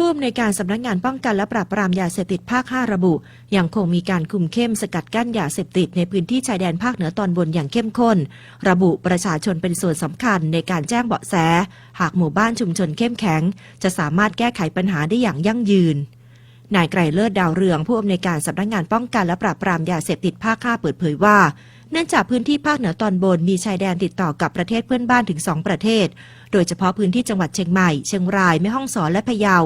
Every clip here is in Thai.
ผู้อำนวยการสำนักงานป้องกันและปราบปรามยาเสพติดภาค 5 ระบุ ยังคงมีการคุมเข้มสกัดกั้นยาเสพติดในพื้นที่ชายแดนภาคเหนือตอนบนอย่างเข้มข้น ระบุประชาชนเป็นส่วนสำคัญในการแจ้งเบาะแส หากหมู่บ้านชุมชนเข้มแข็ง จะสามารถแก้ไขปัญหาได้อย่างยั่งยืนนายไกรเลิศดาวเรืองผู้อำนวยการสำนักงานป้องกันและปราบปรามยาเสพติดภาค 5 เปิดเผยว่า เนื่องจากพื้นที่ภาคเหนือตอนบนมีชายแดนติดต่อกับประเทศเพื่อนบ้านถึง 2 ประเทศ โดยเฉพาะพื้นที่จังหวัดเชียงใหม่ เชียงราย แม่ฮ่องสอน และพะเยา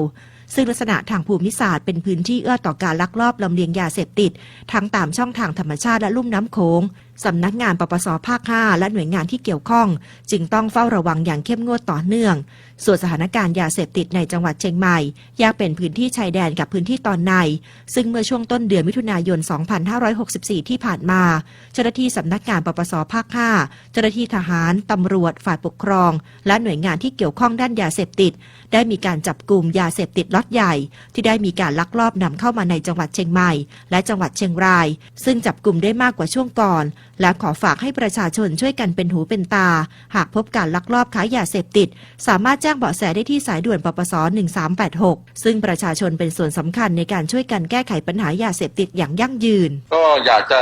ซึ่งลักษณะทางภูมิศาสตร์เป็นพื้นที่เอื้อต่อการลักลอบลำเลียงยาเสพติด ทั้งตามช่องทางธรรมชาติและลุ่มน้ำโขงสำนักงานปปสภาค 5 และหน่วยงานที่เกี่ยวข้อง จึงต้องเฝ้าระวังอย่างเข้มงวดต่อเนื่อง ส่วนสถานการณ์ยาเสพติดในจังหวัดเชียงใหม่แยกเป็นพื้นที่ชายแดนกับพื้นที่ตอนใน ซึ่งเมื่อช่วงต้นเดือนมิถุนายน 2564 ที่ผ่านมา เจ้าหน้าที่สำนักงานปปสภาค 5 เจ้าหน้าที่ทหารตำรวจ ฝ่ายปกครอง และหน่วยงานที่เกี่ยวข้องด้านยาเสพติด ได้มีการจับกลุ่มยาเสพติดล็อตใหญ่ ที่ได้มีการลักลอบนำเข้ามาในจังหวัดเชียงใหม่ และจังหวัดเชียงราย ซึ่งจับกลุ่มได้มากกว่าช่วงก่อนและขอฝากให้ประชาชนช่วยกันเป็นหูเป็นตา หากพบการลักลอบค้ายาเสพติด สามารถแจ้งเบาะแสได้ที่สายด่วนปปส 1386 ซึ่งประชาชนเป็นส่วนสำคัญในการช่วยกันแก้ไขปัญหายาเสพติดอย่างยั่งยืน ก็อยากจะ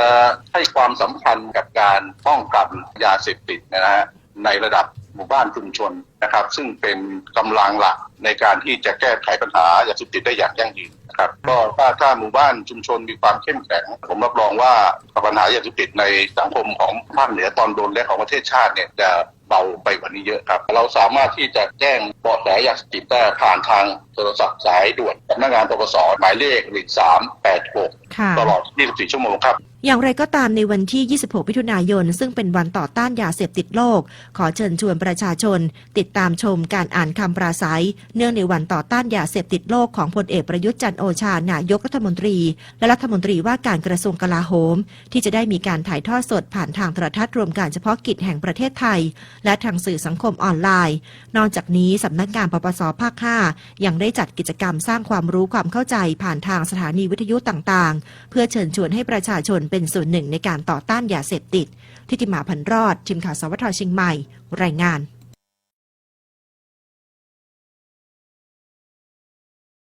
ให้ความสำคัญกับการป้องกันยาเสพติดนะฮะในระดับ หมู่บ้านชุมชนนะครับ ซึ่งเป็นกำลังหลักในการที่จะแก้ไขปัญหายาเสพติดได้อย่างยั่งยืนนะครับก็ถ้าถ้าหมู่บ้านชุมชนมีความเข้มแข็ง ผมรับรองว่าปัญหายาเสพติดในสังคมของภาคเหนือตอนบนและของประเทศชาติเนี่ยจะเบาไปกว่านี้เยอะครับ เราสามารถที่จะแจ้งเบาะแสยาเสพติดได้ผ่านทางโทรศัพท์สายด่วนสำนักงานปปสหมายเลข1386ค่ะตลอด 24 ชั่วโมงครับ อย่างไรก็ตามในวันที่ 26 มิถุนายน ซึ่งเป็นวันต่อต้านยาเสพติดโลก ขอเชิญชวนประชาชน ติดตามชมการอ่านคำปราศัย เนื่องในวันต่อต้านยาเสพติดโลกของพลเอกประยุทธ์จันโอชานายกรัฐมนตรี และรัฐมนตรีว่าการกระทรวงกลาโหม ที่จะได้มีการถ่ายทอดสดผ่านทางโทรทัศน์รวมการเฉพาะกิจแห่งประเทศไทย และทางสื่อสังคมออนไลน์ นอกจากนี้สำนักงานปปสภาค 5 ยังได้จัดกิจกรรมสร้างความรู้ความเข้าใจผ่านทางสถานีวิทยุต่างๆ เพื่อเชิญชวนให้ประชาชนเป็นส่วนหนึ่งในการต่อต้านยาเสพติด ทิติมาพันรอดทีมข่าวสวทเชียงใหม่ รายงาน